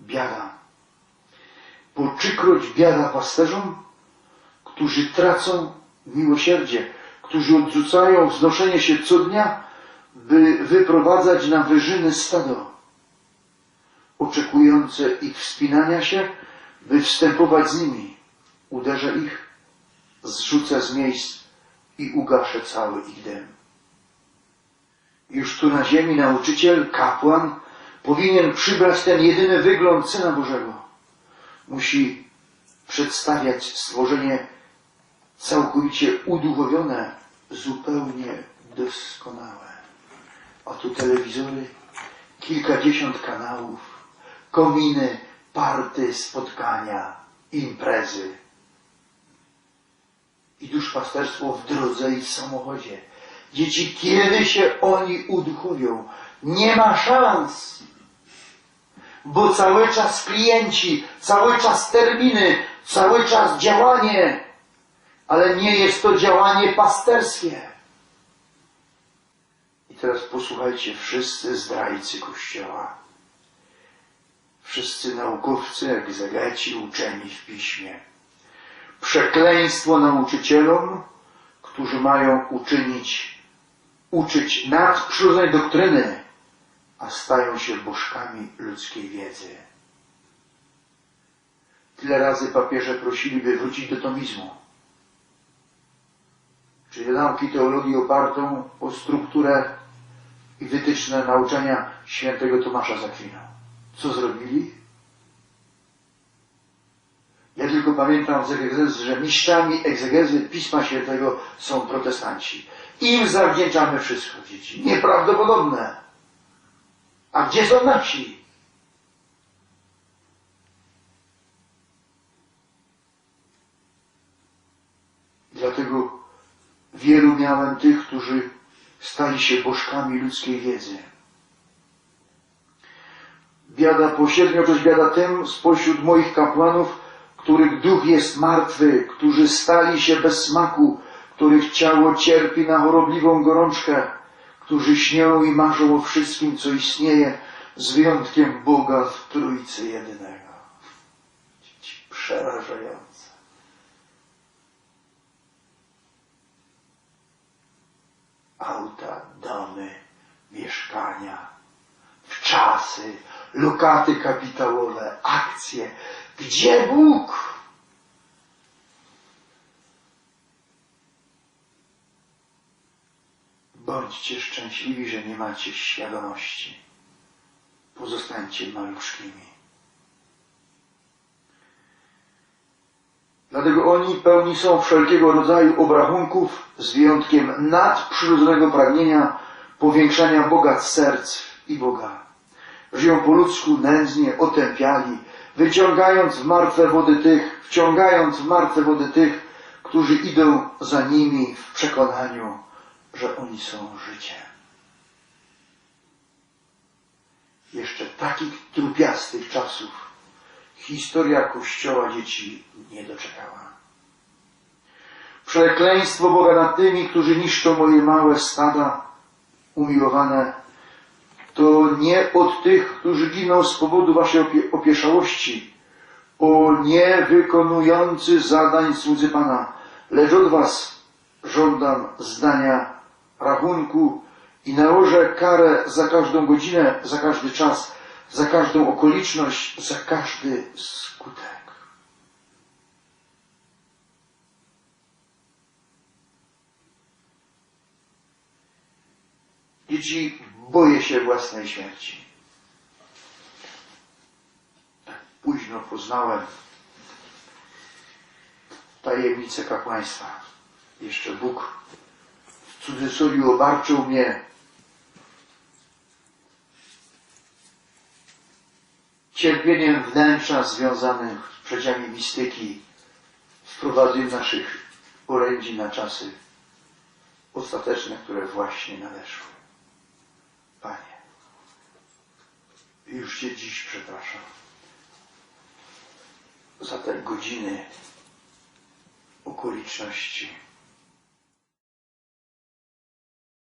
biada. Po trzykroć biada pasterzom, którzy tracą miłosierdzie, którzy odrzucają wznoszenie się co dnia, by wyprowadzać na wyżyny stado, oczekujące ich wspinania się, by wstępować z nimi. Uderza ich, zrzucę z miejsc i ugaszę cały ich dym. Już tu na ziemi nauczyciel, kapłan, powinien przybrać ten jedyny wygląd Syna Bożego. Musi przedstawiać stworzenie całkowicie uduchowione, zupełnie doskonałe. A tu telewizory, kilkadziesiąt kanałów, kominy, party, spotkania, imprezy. I duszpasterstwo w drodze i w samochodzie. Dzieci, kiedy się oni uduchowią? Nie ma szans. Bo cały czas klienci, cały czas terminy, cały czas działanie. Ale nie jest to działanie pasterskie. I teraz posłuchajcie, wszyscy zdrajcy Kościoła. Wszyscy naukowcy, egzegeci, uczeni w piśmie. Przekleństwo nauczycielom, którzy mają uczynić, uczyć nadprzyrodzonej doktryny, a stają się bożkami ludzkiej wiedzy. Tyle razy papieże prosili, by wrócić do tomizmu, czyli nauki teologii opartą o strukturę i wytyczne nauczania świętego Tomasza Zakwina. Co zrobili? Ja tylko pamiętam z egzegezy, że mistrzami egzegezy Pisma Świętego są protestanci. Im zawdzięczamy wszystko, dzieci. Nieprawdopodobne. A gdzie są nasi? Dlatego wielu miałem tych, którzy stali się bożkami ludzkiej wiedzy. Biada po siedmiu, biada tym spośród moich kapłanów, których duch jest martwy, którzy stali się bez smaku, których ciało cierpi na chorobliwą gorączkę, którzy śnią i marzą o wszystkim, co istnieje, z wyjątkiem Boga w Trójcy Jedynego. Ci Przerażające. Auta, domy, mieszkania, wczasy, lokaty kapitałowe, akcje. Gdzie Bóg? Bądźcie szczęśliwi, że nie macie świadomości. Pozostańcie maluszkimi. Dlatego oni pełni są wszelkiego rodzaju obrachunków z wyjątkiem nadprzyrodzonego pragnienia powiększania bogactw serc i Boga. Żyją po ludzku nędznie, otępiali, wyciągając w martwe wody tych, wciągając w martwe wody tych, którzy idą za nimi w przekonaniu, że oni są życiem. Jeszcze takich trupiastych czasów historia Kościoła dzieci nie doczekała. Przekleństwo Boga nad tymi, którzy niszczą moje małe stada umiłowane, to nie od tych, którzy giną z powodu waszej opie opieszałości, o niewykonujący zadań słudzy Pana, lecz od was żądam zdania rachunku i nałożę karę za każdą godzinę, za każdy czas, za każdą okoliczność, za każdy skutek. Dzieci, boję się własnej śmierci. Tak późno poznałem tajemnicę kapłaństwa. Jeszcze Bóg cudzysłowie obarczył mnie cierpieniem wnętrza związanym z przedziami mistyki, wprowadzeniem naszych orędzi na czasy ostateczne, które właśnie nadeszły. Panie, już Cię dziś przepraszam za te godziny okoliczności